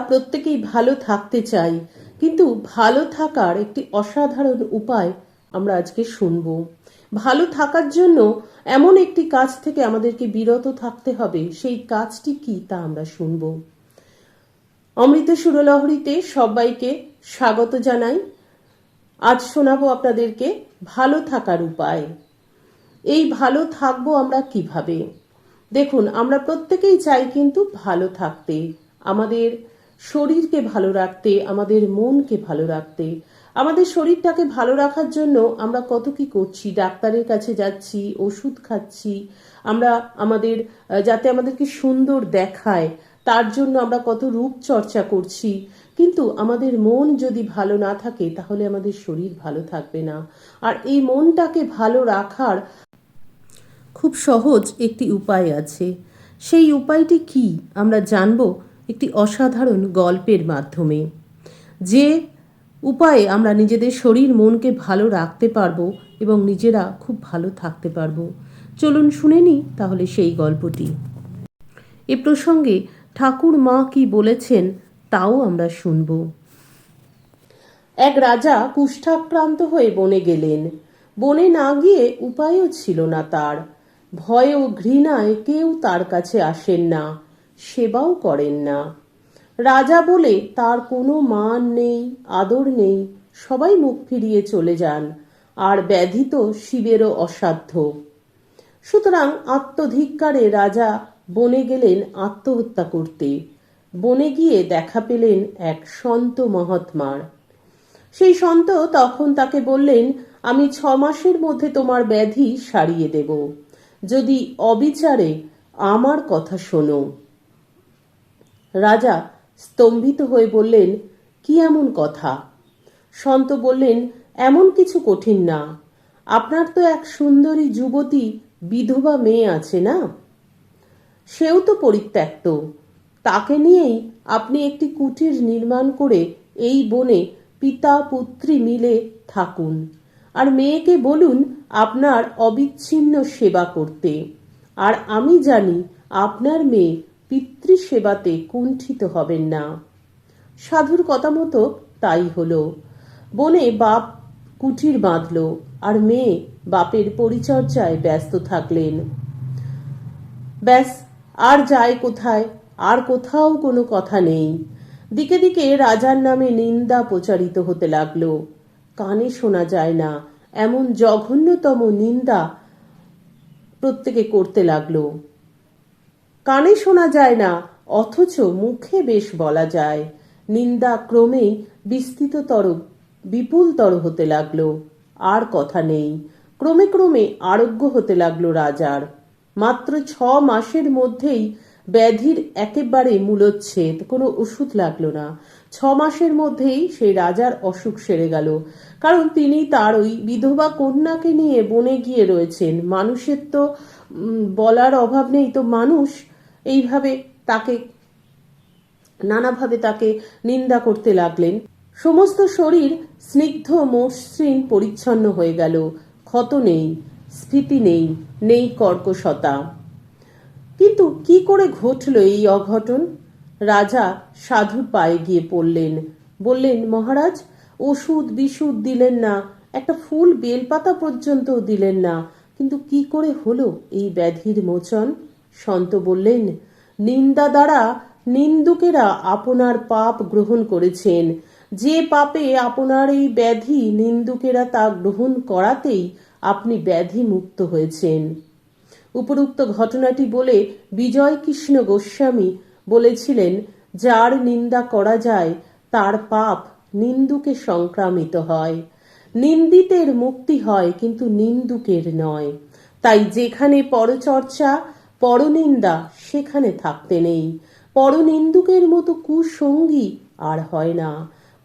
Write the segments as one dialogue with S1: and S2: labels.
S1: প্রত্যেকেই ভালো থাকতে চাই। কিন্তু ভালো থাকার একটি অসাধারণ উপায় আমরা আজকে শুনব। ভালো থাকার জন্য এমন একটি কাজ থেকে আমাদেরকে বিরত থাকতে হবে। সেই কাজটি কি তা আমরা শুনব। অমৃত সুরলহরীতে সবাইকে স্বাগত জানাই। আজ শোনাবো আপনাদেরকে ভালো থাকার উপায়। এই ভালো থাকব আমরা কীভাবে? দেখুন, আমরা প্রত্যেকেই চাই কিন্তু ভালো থাকতে। আমাদের শরীরকে ভালো রাখতে, আমাদের মনকে ভালো রাখতে, আমাদের শরীরটাকে ভালো রাখার জন্য আমরা কত কি করছি, ডাক্তারের কাছে যাচ্ছি, ওষুধ খাচ্ছি, আমরা আমাদের যাতে আমাদেরকে সুন্দর দেখায়, তার জন্য আমরা কত রূপ চর্চা করছি। কিন্তু আমাদের মন যদি ভালো না থাকে, তাহলে আমাদের শরীর ভালো থাকবে না। আর এই মনটাকে ভালো রাখার খুব সহজ একটি উপায় আছে। সেই উপায়টি কি? আমরা জানব একটি অসাধারণ গল্পের মাধ্যমে। যে উপায়ে আমরা নিজেদের শরীর, মনকে ভালো রাখতে পারব এবং নিজেরা খুব ভালো থাকতে পারব। চলুন শুনে নিই তাহলে সেই গল্পটি। এ প্রসঙ্গে ঠাকুর মা কি বলেছেন তাও আমরা শুনব। এক রাজা কুষ্ঠাক্রান্ত হয়ে বনে গেলেন। বনে না গিয়ে উপায়ও ছিল না তার। ভয় ও ঘৃণায় কেউ তার কাছে আসেন না। সেবাও করেন না। রাজা বলে, তার কোনো মান নেই, আদর নেই, সবাই মুখ ফিরিয়ে চলে যান, আর ব্যাধি তো শিবেরও অসাধ্য। সুতরাং আত্মধিক্কারে রাজা বনে গেলেন আত্মহত্যা করতে। বনে গিয়ে দেখা পেলেন এক সন্ত মহাত্মার। সেই সন্ত তখন তাকে বললেন, আমি ছ মাসের মধ্যে তোমার ব্যাধি সারিয়ে দেব। যদি অবিচারে আমার কথা শোনো। রাজা স্তম্ভিত হয়ে বললেন, কি এমন কথা? সন্ত বললেন, এমন কিছু কঠিন না। আপনার তো এক সুন্দরী যুবতী বিধবা মেয়ে আছে না? সেও তো পরিত্যক্ত। তাকে নিয়েই আপনি একটি কুটির নির্মাণ করে এই বনে পিতা পুত্রী মিলে থাকুন। আর মেয়েকে বলুন আপনার অবিচ্ছিন্ন সেবা করতে। আর আমি জানি আপনার মেয়ে পিতৃ সেবাতে কুণ্ঠিত হবেন না। সাধুর কথা মতো তাই হলো। বনে বাপ কুঠির বাঁধল আর মেয়ে বাপের পরিচর্যায় ব্যস্ত থাকলেন। ব্যাস, আর যায় কোথায়? আর কোথাও কোনো কথা নেই। দিকে দিকে রাজার নামে নিন্দা প্রচারিত হতে লাগল। কানে শোনা যায় না, এমন জঘন্যতম নিন্দা প্রত্যেকে করতে লাগল। কানে শোনা যায় না, অথচ মুখে বেশ বলা যায়। নিন্দা ক্রমেই বিস্তৃততর, বিপুলতর হতে লাগল। আর কথা নেই। ক্রমে ক্রমে আরোগ্য হতে লাগল রাজার। মাত্র ছ মাসের মধ্যেই ব্যাধির একেবারে মূলচ্ছেদ, কোনো ওষুধ লাগল না। ছ মাসের মধ্যেই সেই রাজার অসুখ সেরে গেল। কারণ তিনি তার ওই বিধবা কন্যাকে নিয়ে বনে গিয়ে রয়েছেন। মানুষের তো বলার অভাব নেই। তো মানুষ এইভাবে তাকে, নানাভাবে তাকে নিন্দা করতে লাগলেন। সমস্ত শরীর স্নিগ্ধ মসৃণ পরিচ্ছন্ন হয়ে গেল। ক্ষত নেই, স্ফীতি নেই নেই কর্কশতা। কিন্তু কি করে ঘটল এই অঘটন? রাজা সাধুর পায়ে গিয়ে পড়লেন। বললেন, মহারাজ, ওষুধ বিশুদ দিলেন না, একটা ফুল বেলপাতা পর্যন্ত দিলেন না। কিন্তু কি করে হলো এই ব্যাধির মোচন? সন্ত বললেন, নিন্দা দ্বারা নিন্দুকেরা আপনার পাপ গ্রহণ করেছেন। যে পাপে আপনার এই ব্যাধি নিন্দুকেরা তা গ্রহণ করাতেই আপনি ব্যাধি মুক্ত হয়েছেন। উপরুক্ত ঘটনাটি বলে বিজয় কৃষ্ণ গোস্বামী বলেছিলেন, যার নিন্দা করা যায়, তার পাপ নিন্দুকে সংক্রামিত হয়। নিন্দিতের মুক্তি হয়, কিন্তু নিন্দুকের নয়। তাই যেখানে পরচর্চা পরনিন্দা সেখানে থাকতে নেই। পরনিন্দুকের মতো কুসঙ্গী আর হয় না।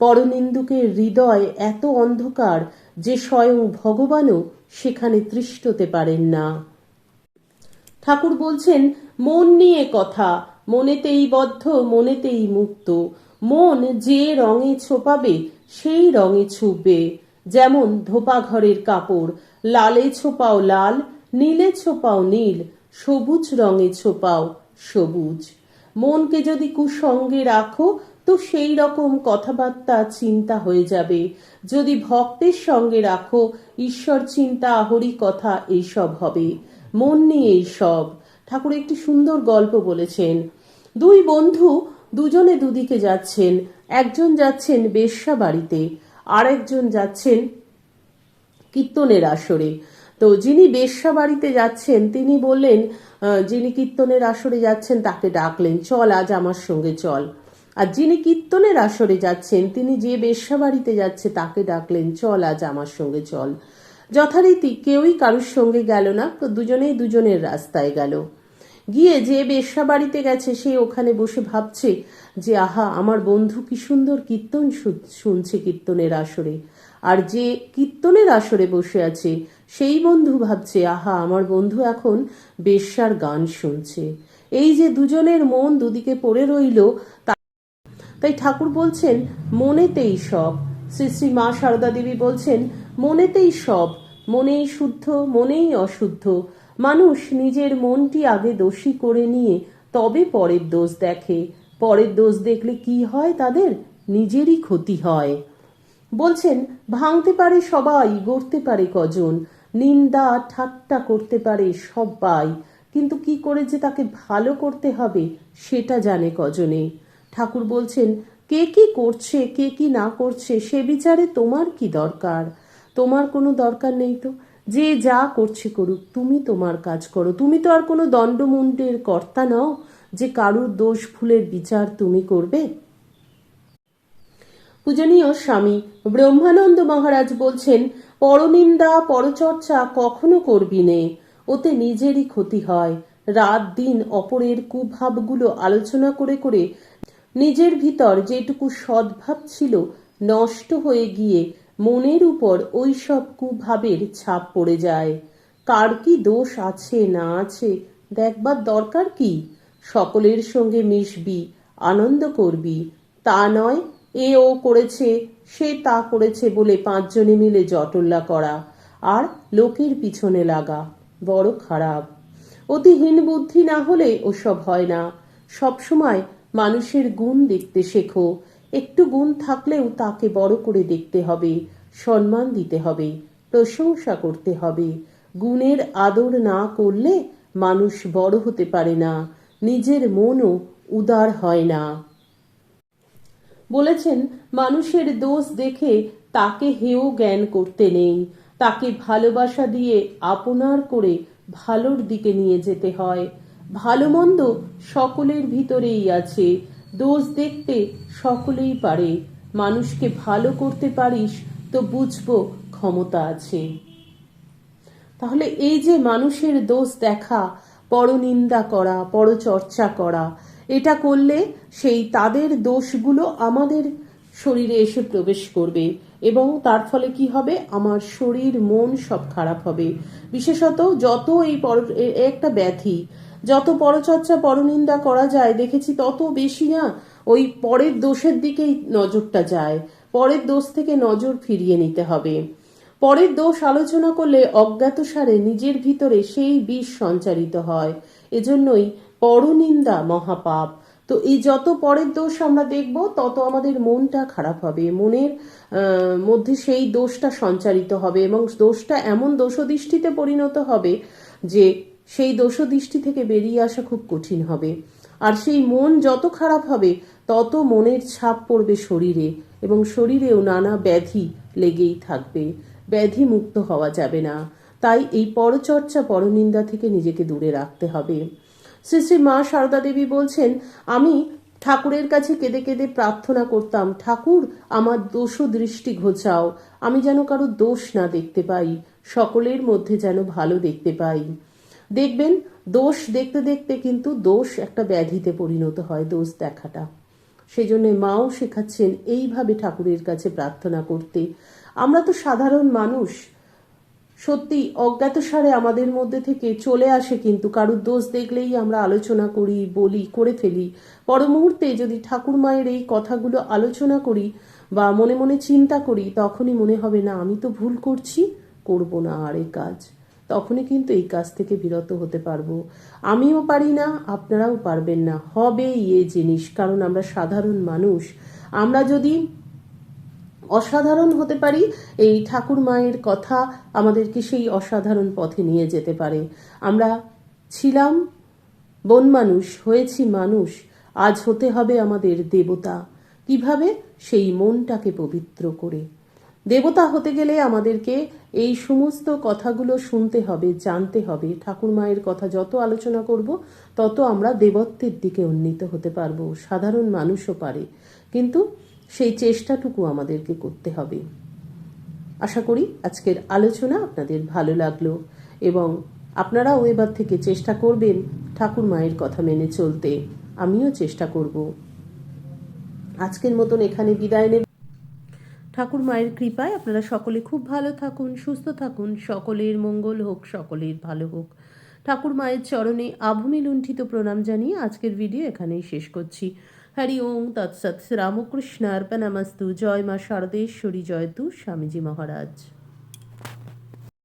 S1: পরনিন্দুকের হৃদয় এত অন্ধকার যে স্বয়ং ভগবানও সেখানে তৃষ্টতে পারেন না। ঠাকুর বলছেন, মন নিয়ে কথা, মনেতেই বদ্ধ, মনেতেই মুক্ত। মন যে রঙে ছোপাবে, সেই রঙে ছুপবে। যেমন ধোপা ঘরের কাপড়, লালে ছোপাও লাল, নীলে ছোপাও নীল। সবুজ রঙে ছোপাও, সবুজ। মনকে যদি কুসঙ্গে রাখো, তো সেই রকম কথাবার্তা চিন্তা হয়ে যাবে। যদি ভক্তের সঙ্গে রাখো, ঈশ্বর চিন্তা হরি কথা, এইসব হবে। মন নিয়ে এইসব। ঠাকুর একটি সুন্দর গল্প বলেছেন। দুই বন্ধু দুজনে দুদিকে যাচ্ছেন। একজন যাচ্ছেন বেশ্যা বাড়িতে আর একজন যাচ্ছেন কীর্তনের আসরে। তো যিনি বেশ্যা বাড়িতে যাচ্ছেন, তিনি বললেন যিনি কীর্তনের আসরে যাচ্ছেন, তাকে ডাকলেন, চল আজ আমার সঙ্গে চল। আর যিনি কীর্তনের আসরে যাচ্ছেন, তিনি যে বেশ্যা বাড়িতে যাচ্ছে, তাকে ডাকলেন, চল আজ আমার সঙ্গে চল। যথারীতি কেউই কারুর সঙ্গে গেল না, দুজনেই দুজনের রাস্তায় গেল। গিয়ে যে বেশ্যা বাড়িতে গেছে, সে ওখানে বসে ভাবছে যে, আহা, আমার বন্ধু কি সুন্দর কীর্তন শুনছে কীর্তনের আসরে। আর যে কীর্তনের আসরে বসে আছে, সেই বন্ধু ভাবছে, আহা, আমার বন্ধু এখন বেশ্যার গান শুনছে। এই যে দুজনের মন দুদিকে পড়ে রইল তাই ঠাকুর বলছেন, মনেতেই সব। শ্রী শ্রী মা সারদা দেবী বলছেন, মনেতেই সব। মনেই শুদ্ধ, মনেই অশুদ্ধ। মানুষ নিজের মনটি আগে দোষী করে নিয়ে তবে পরের দোষ দেখে। পরের দোষ দেখলে কি হয় তাদের? নিজেরই ক্ষতি হয়। বলছেন, ভাঙতে পারে সবাই, গড়তে পারে কজন। নিন্দা, ঠাট্টা করতে পারে সবাই কিন্তু কি করে যে তাকে ভালো করতে হবে, সেটা জানে কজনে। ঠাকুর বলছেন, কে কি করছে, কে কি না করছে, সে বিচারে তোমার কি দরকার? তোমার কোনো দরকার নেই তো? যে যা করছে করুক, তুমি তোমার কাজ করো। তুমি তো আর কোনো দণ্ডমুণ্ডের কর্তা নও, যে কারুর দোষ ভুলের বিচার তুমি করবে? পূজনীয় স্বামী। ব্রহ্মানন্দ মহারাজ বলছেন, পরনিন্দা, পরচর্চা কখনো করবি নে। ওতে নিজেরই ক্ষতি হয়। রাত দিন অপরের কুভাবগুলো আলোচনা করে করে নিজের ভিতর যেটুকু সদ্ভাব ছিল নষ্ট হয়ে গিয়ে মনের উপর ওই সব কুভাবের ছাপ পড়ে যায়। কার কি দোষ আছে, না আছে, দেখবার দরকার কি? সকলের সঙ্গে মিশবি, আনন্দ করবি। তা নয় এ ও করেছে, সে তা করেছে বলে পাঁচজনে মিলে জটল্লা করা, আর লোকের পিছনে লাগা, বড় খারাপ। অতিহীন বুদ্ধি না হলে ওসব হয় না। সবসময় মানুষের গুণ দেখতে শেখো, একটু গুণ থাকলেও তাকে বড় করে দেখতে হবে, সম্মান দিতে হবে, প্রশংসা করতে হবে। গুণের আদর না করলে মানুষ বড় হতে পারে না, নিজের মনও উদার হয় না। বলেছেন, মানুষের দোষ দেখে তাকে হেয় জ্ঞান করতে নেই। তাকে ভালোবাসা দিয়ে আপনার করে ভালোর দিকে নিয়ে যেতে হয়। ভালো মন্দ সকলের ভিতরেই আছে। দোষ দেখতে সকলেই পারে। মানুষকে ভালো করতে পারিস তো বুঝব ক্ষমতা আছে। তাহলে এই যে মানুষের দোষ দেখা, পরনিন্দা করা, পরচর্চা করা এটা করলে সেই তাদের দোষগুলো আমাদের শরীরে এসে প্রবেশ করবে এবং তার ফলে কি হবে? আমার শরীর, মন সব খারাপ হবে। বিশেষত যত এই একটা ব্যাধি, যত পরচর্চা, পরনিন্দা করা যায়, দেখেছি তত বেশি না ওই পরের দোষের দিকেই নজরটা যায়। পরের দোষ থেকে নজর ফিরিয়ে নিতে হবে। পরের দোষ আলোচনা করলে অজ্ঞাতসারে নিজের ভিতরে সেই বিষ সঞ্চারিত হয়। এজন্যই পরনিন্দা মহাপাপ। তো এই যত পরের দোষ আমরা দেখব, তত আমাদের মনটা খারাপ হবে। মনের মধ্যে সেই দোষটা সঞ্চারিত হবে এবং দোষটা এমন দোষদৃষ্টিতে পরিণত হবে যে সেই দোষদৃষ্টি থেকে বেরিয়ে আসা খুব কঠিন হবে। আর সেই মন যত খারাপ হবে, তত মনের ছাপ পড়বে শরীরে এবং শরীরেও নানা ব্যাধি লেগেই থাকবে। ব্যাধি মুক্ত হওয়া যাবে না। তাই এই পরচর্চা পরনিন্দা থেকে নিজেকে দূরে রাখতে হবে। শ্রী শ্রী মা সারদা দেবী বলছেন, আমি ঠাকুরের কাছে কেঁদে কেঁদে প্রার্থনা করতাম, ঠাকুর, আমার দোষ দৃষ্টি ঘোচাও, আমি যেন কারও দোষ না দেখতে পাই, সকলের মধ্যে যেন ভালো দেখতে পাই। দেখবেন, দোষ দেখতে দেখতে কিন্তু দোষ একটা ব্যাধিতে পরিণত হয়, দোষ দেখাটা। সেই জন্য মাও শেখাচ্ছেন, এইভাবে ঠাকুরের কাছে প্রার্থনা করতে। আমরা তো সাধারণ মানুষ সত্যি অজ্ঞাতসারে আমাদের মধ্যে থেকে চলে আসে কিন্তু কারুর দোষ দেখলেই আমরা আলোচনা করি, বলি, করে ফেলি। পর মুহূর্তে যদি ঠাকুর মায়ের এই কথাগুলো আলোচনা করি বা মনে মনে চিন্তা করি, তখনই মনে হবে, না, আমি তো ভুল করছি, করব না আর এই কাজ। তখনই কিন্তু এই কাজ থেকে বিরত হতে পারব। আমিও পারি না, আপনারাও পারবেন না। হবে ইয়ে জিনিস, কারণ আমরা সাধারণ মানুষ। আমরা যদি অসাধারণ হতে পারি। এই ঠাকুর মায়ের কথা আমাদেরকে সেই অসাধারণ পথে নিয়ে যেতে পারে। আমরা ছিলাম বন মানুষ, হয়েছি মানুষ, আজ হতে হবে আমাদের দেবতা। কীভাবে? সেই মনটাকে পবিত্র করে। দেবতা হতে গেলে আমাদেরকে এই সমস্ত কথাগুলো শুনতে হবে, জানতে হবে। ঠাকুর মায়ের কথা যত আলোচনা করব, তত আমরা দেবত্বের দিকে উন্নীত হতে পারব। সাধারণ মানুষও পারে। কিন্তু সেই চেষ্টাটুকু আমাদেরকে করতে হবে। আশা করি আজকের আলোচনা আপনাদের ভালো লাগল এবং আপনারাও এবার থেকে চেষ্টা করবেন ঠাকুর মায়ের কথা মেনে চলতে। আমিও চেষ্টা করব। আজকের মতন এখানে বিদায় নেব। ঠাকুর মায়ের কৃপায় আপনারা সকলে খুব ভালো থাকুন, সুস্থ থাকুন, সকলের মঙ্গল হোক, সকলের ভালো হোক। ঠাকুর মায়ের চরণে আভূমি লুণ্ঠিত প্রণাম জানিয়ে আজকের ভিডিও এখানেই শেষ করছি। হরি ওম তৎসৎ রামকৃষ্ণ অর্পণামস্তু। জয় মা শারদেশ্বরী জয় তু স্বামীজি মহারাজ।